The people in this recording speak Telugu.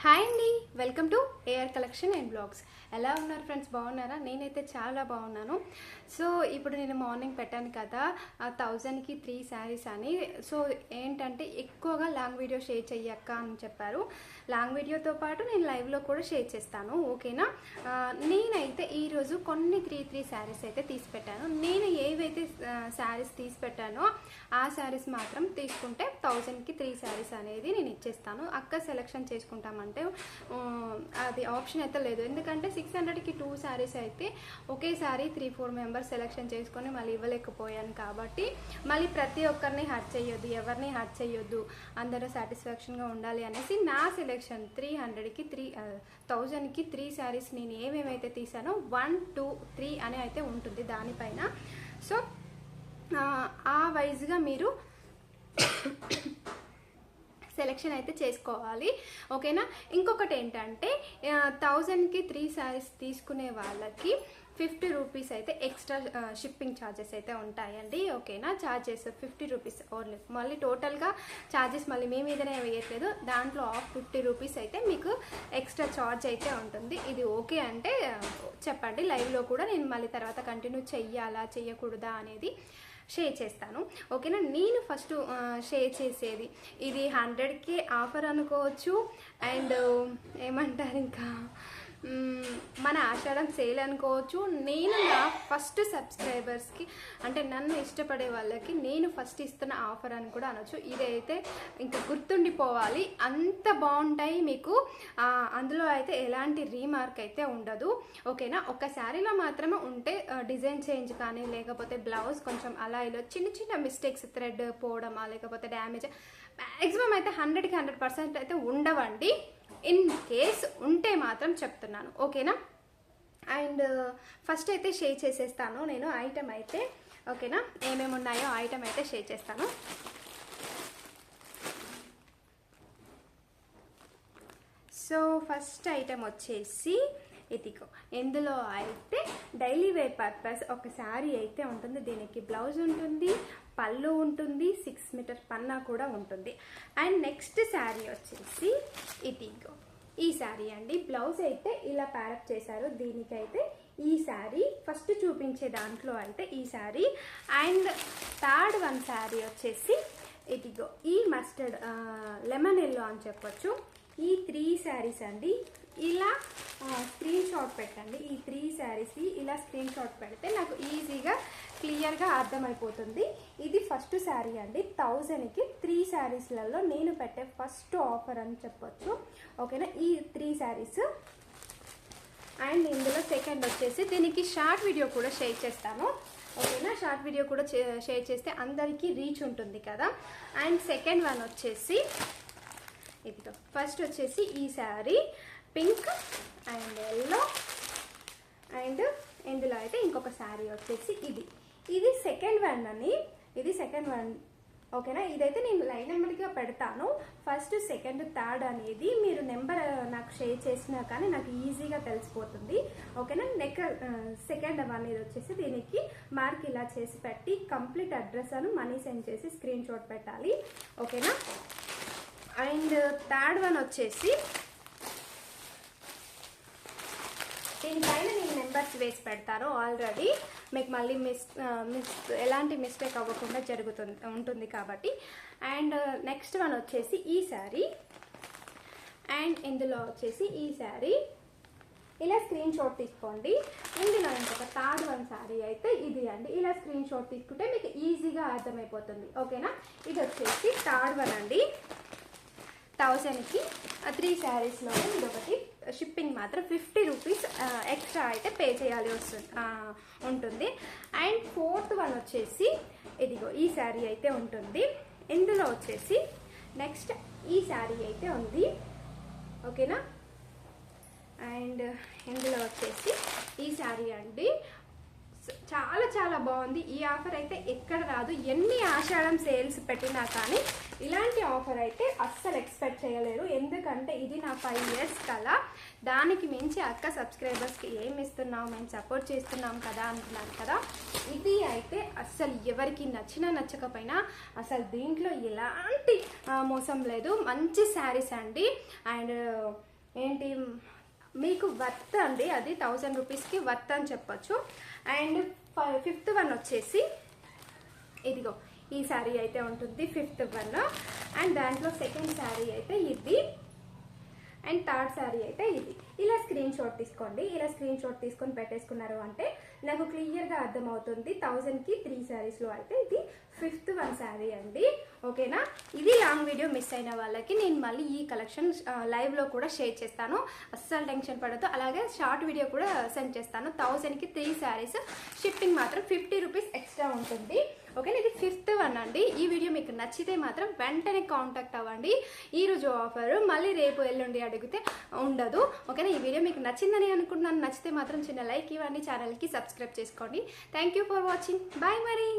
హాయ్ అండి welcome to AR collection and blogs ఎలా ఉన్నారు ఫ్రెండ్స్ బాగున్నారా? నేనైతే చాలా బాగున్నాను. సో ఇప్పుడు నేను మార్నింగ్ పెట్టాను కదా ఆ థౌజండ్కి త్రీ శారీస్ అని. సో ఏంటంటే ఎక్కువగా లాంగ్ వీడియో షేర్ చెయ్యక్క అని చెప్పారు. లాంగ్ వీడియోతో పాటు నేను లైవ్లో కూడా షేర్ చేస్తాను ఓకేనా నేనైతే ఈరోజు కొన్ని త్రీ త్రీ శారీస్ అయితే తీసి పెట్టాను. నేను ఏవైతే శారీస్ తీసి పెట్టానో ఆ శారీస్ మాత్రం తీసుకుంటే థౌజండ్కి త్రీ శారీస్ అనేది నేను ఇచ్చేస్తాను. అక్క సెలెక్షన్ చేసుకుంటామంటే అది ఆప్షన్ అయితే లేదు. ఎందుకంటే సిక్స్ హండ్రెడ్కి టూ శారీస్ అయితే ఒకేసారి త్రీ ఫోర్ మెంబర్స్ సెలెక్షన్ చేసుకొని మళ్ళీ ఇవ్వలేకపోయాను కాబట్టి మళ్ళీ ప్రతి ఒక్కరిని హర్ట్ చేయొద్దు ఎవరిని హర్ట్ చేయొద్దు అందరూ సాటిస్ఫాక్షన్గా ఉండాలి అనేసి నా సెలెక్షన్ త్రీ హండ్రెడ్కి త్రీ థౌజండ్కి త్రీ శారీస్ నేను ఏమేమైతే తీసానో వన్ టూ త్రీ అని అయితే ఉంటుంది దానిపైన. సో ఆ, వైజ్గా మీరు సెలెక్షన్ అయితే చేసుకోవాలి. ఓకేనా? ఇంకొకటి ఏంటంటే థౌజండ్కి త్రీ శారీస్ తీసుకునే వాళ్ళకి ఫిఫ్టీ రూపీస్ అయితే ఎక్స్ట్రా షిప్పింగ్ ఛార్జెస్ అయితే ఉంటాయండి. ఓకేనా? ఛార్జెస్ ఫిఫ్టీ రూపీస్ ఓన్లీ మళ్ళీ టోటల్గా ఛార్జెస్ మళ్ళీ మీ మీదనే వేయట్లేదు. దాంట్లో ఆఫ్ ఫిఫ్టీ రూపీస్ అయితే మీకు ఎక్స్ట్రా ఛార్జ్ అయితే ఉంటుంది. ఇది ఓకే అంటే చెప్పండి. లైవ్లో కూడా నేను మళ్ళీ తర్వాత కంటిన్యూ చెయ్యాలా చెయ్యకూడదా అనేది షేర్ చేస్తాను. ఓకేనా నేను ఫస్ట్ షేర్ చేసేది. ఇది హండ్రెడ్కి ఆఫర్ అనుకోవచ్చు. అండ్ ఏమంటారు ఇంకా? మన ఆషాఢం సేల్ అనుకోవచ్చు. నేను నా ఫస్ట్ సబ్స్క్రైబర్స్కి అంటే నన్ను ఇష్టపడే వాళ్ళకి నేను ఫస్ట్ ఇస్తున్న ఆఫర్ అని కూడా అనొచ్చు. ఇదైతే ఇంకా గుర్తుండిపోవాలి. అంత బాగుంటాయి మీకు. అందులో అయితే ఎలాంటి రీమార్క్ అయితే ఉండదు. ఓకేనా? ఒక శారీలో మాత్రమే ఉంటే డిజైన్ చేంజ్ కానీ లేకపోతే బ్లౌజ్ కొంచెం అలా ఇలా చిన్న చిన్న మిస్టేక్స్ థ్రెడ్ పోవడమా లేకపోతే డ్యామేజ్ మ్యాక్సిమం అయితే హండ్రెడ్కి హండ్రెడ్ పర్సెంట్ అయితే ఉండవండి. ఇన్ కేస్ ఉంటే మాత్రం చెప్తున్నాను ఓకేనా? అండ్ ఫస్ట్ అయితే షేర్ చేసేస్తాను నేను ఐటమ్ అయితే ఓకేనా? ఏమేమి ఉన్నాయో ఐటమ్ అయితే షేర్ చేస్తాను. సో ఫస్ట్ ఐటమ్ వచ్చేసి ఇదిగో ఇందులో అయితే డైలీ వేర్ పర్పస్ ఒక శారీ అయితే ఉంటుంది దీనికి బ్లౌజ్ ఉంటుంది పళ్ళు ఉంటుంది సిక్స్ మీటర్ పన్నా కూడా ఉంటుంది. అండ్ నెక్స్ట్ శారీ వచ్చేసి ఇదిగో ఈ శారీ అండి. బ్లౌజ్ అయితే ఇలా ప్యారప్ చేశారు. దీనికైతే ఈ శారీ ఫస్ట్ చూపించే దాంట్లో అయితే ఈ sari and third one sari వచ్చేసి ఇదిగో ఈ మస్టర్డ్ లెమన్ ఎల్లో అని చెప్పొచ్చు. ఈ త్రీ శారీస్ అండి. ఇలా స్క్రీన్ షాట్ పెట్టండి. ఈ త్రీ శారీస్కి ఇలా స్క్రీన్ షాట్ పెడితే నాకు ఈజీగా క్లియర్గా అర్థమైపోతుంది. ఇది ఫస్ట్ శారీ అండి. థౌజండ్కి త్రీ శారీస్లలో నేను పెట్టే ఫస్ట్ ఆఫర్ అని చెప్పొచ్చు. ఓకేనా? ఈ త్రీ శారీస్. అండ్ ఇందులో సెకండ్ వచ్చేసి దీనికి షార్ట్ వీడియో కూడా షేర్ చేస్తాను. ఓకేనా? షార్ట్ వీడియో కూడా షేర్ చేస్తే అందరికీ రీచ్ ఉంటుంది కదా? అండ్ సెకండ్ వన్ వచ్చేసి ఇదిగో ఫస్ట్ వచ్చేసి ఈ sari pink and yellow and ఇందులో అయితే ఇంకొక శారీ వచ్చేసి ఇది. ఇది సెకండ్ వన్ అని ఇది సెకండ్ వన్ ఓకేనా ఇదైతే నేను లైన్ నెంబర్గా పెడతాను. ఫస్ట్ సెకండ్ థర్డ్ అనేది మీరు నెంబర్ నాకు షేర్ చేసినా కానీ నాకు ఈజీగా తెలిసిపోతుంది. ఓకేనా నెక్ సెకండ్ వన్ ఇది వచ్చేసి దీనికి మార్క్ ఇలా చేసి పెట్టి కంప్లీట్ అడ్రస్ అను మనీ సెండ్ చేసి స్క్రీన్ షాట్ పెట్టాలి ఓకేనా అండ్ థర్డ్ వన్ వచ్చేసి దీనిపైన నేను నెంబర్స్ వేసి పెడతాను ఆల్రెడీ. మీకు మళ్ళీ మిస్ మిస్ ఎలాంటి మిస్టేక్ అవ్వకుండా జరుగుతుంది ఉంటుంది కాబట్టి. అండ్ నెక్స్ట్ వన్ వచ్చేసి ఈ శారీ. అండ్ ఇందులో వచ్చేసి ఈ శారీ. ఇలా స్క్రీన్ షాట్ తీసుకోండి. ఇందులో ఇంకొక థర్డ్ వన్ శారీ అయితే ఇది అండి. ఇలా స్క్రీన్ షాట్ తీసుకుంటే మీకు ఈజీగా అర్థమైపోతుంది. ఓకేనా? ఇది వచ్చేసి థర్డ్ వన్ అండి. థౌజండ్కి త్రీ శారీస్లో ఇదొకటి షిప్పింగ్ మాత్రం ఫిఫ్టీ రూపీస్ ఎక్స్ట్రా అయితే పే చేయాలి వస్తుంది ఉంటుంది. అండ్ ఫోర్త్ వన్ వచ్చేసి ఇదిగో ఈ శారీ అయితే ఉంటుంది. ఇందులో వచ్చేసి నెక్స్ట్ ఈ శారీ అయితే ఉంది. ఓకేనా? అండ్ ఇందులో వచ్చేసి ఈ శారీ అండి. చాలా చాలా బాగుంది. ఈ ఆఫర్ అయితే ఎక్కడ రాదు. ఎన్ని ఆషాఢం సేల్స్ పెట్టినా కానీ ఇలాంటి ఆఫర్ అయితే అస్సలు ఎక్స్పెక్ట్ చేయలేరు. ఎందుకంటే ఇది నా ఫైవ్ ఇయర్స్ కల దానికి మించి అక్క సబ్స్క్రైబర్స్కి ఏం ఇస్తున్నాం మేము సపోర్ట్ చేస్తున్నాం కదా అంటున్నాను కదా. ఇది అయితే అస్సలు ఎవరికి నచ్చినా నచ్చకపోయినా అసలు దీంట్లో ఎలాంటి మోసం లేదు. మంచి శారీస్ అండి. అండ్ ఏంటి మీకు వర్త్ అండి అది థౌజండ్ రూపీస్కి వర్త్ అని చెప్పొచ్చు. అండ్ ఫిఫ్త్ వన్ వచ్చేసి ఇదిగో ఈ శారీ అయితే ఉంటుంది ఫిఫ్త్ వన్ అండ్ దాంట్లో సెకండ్ శారీ అయితే ఇది. అండ్ థర్డ్ శారీ అయితే ఇది. ఇలా స్క్రీన్ షాట్ తీసుకోండి. ఇలా స్క్రీన్ షాట్ తీసుకొని పెట్టేసుకున్నారు అంటే నాకు క్లియర్గా అర్థమవుతుంది. థౌజండ్కి త్రీ శారీస్లో అయితే ఇది ఫిఫ్త్ వన్ శారీ అండి. ఓకేనా ఇది లాంగ్ వీడియో మిస్ అయిన వాళ్ళకి నేను మళ్ళీ ఈ కలెక్షన్ లైవ్లో కూడా షేర్ చేస్తాను. అస్సలు టెన్షన్ పడద్దు. అలాగే షార్ట్ వీడియో కూడా సెండ్ చేస్తాను. థౌజండ్కి త్రీ శారీస్ షిప్పింగ్ మాత్రం ఫిఫ్టీ రూపీస్ ఎక్స్ట్రా ఉంటుంది. ఓకే ఇది ఫిఫ్త్ వన్ అండి. ఈ వీడియో మీకు నచ్చితే మాత్రం వెంటనే కాంటాక్ట్ అవ్వండి. ఈ రోజు ఆఫర్ మళ్ళీ రేపు ఎల్లుండి అడిగితే ఉండదు. ఓకేనా ఈ వీడియో మీకు నచ్చిందని అనుకుంటున్నాను. నచ్చితే మాత్రం చిన్న లైక్ ఇవ్వండి. ఛానల్కి సబ్స్క్రైబ్ చేసుకోండి. Thank you for watching bye మరి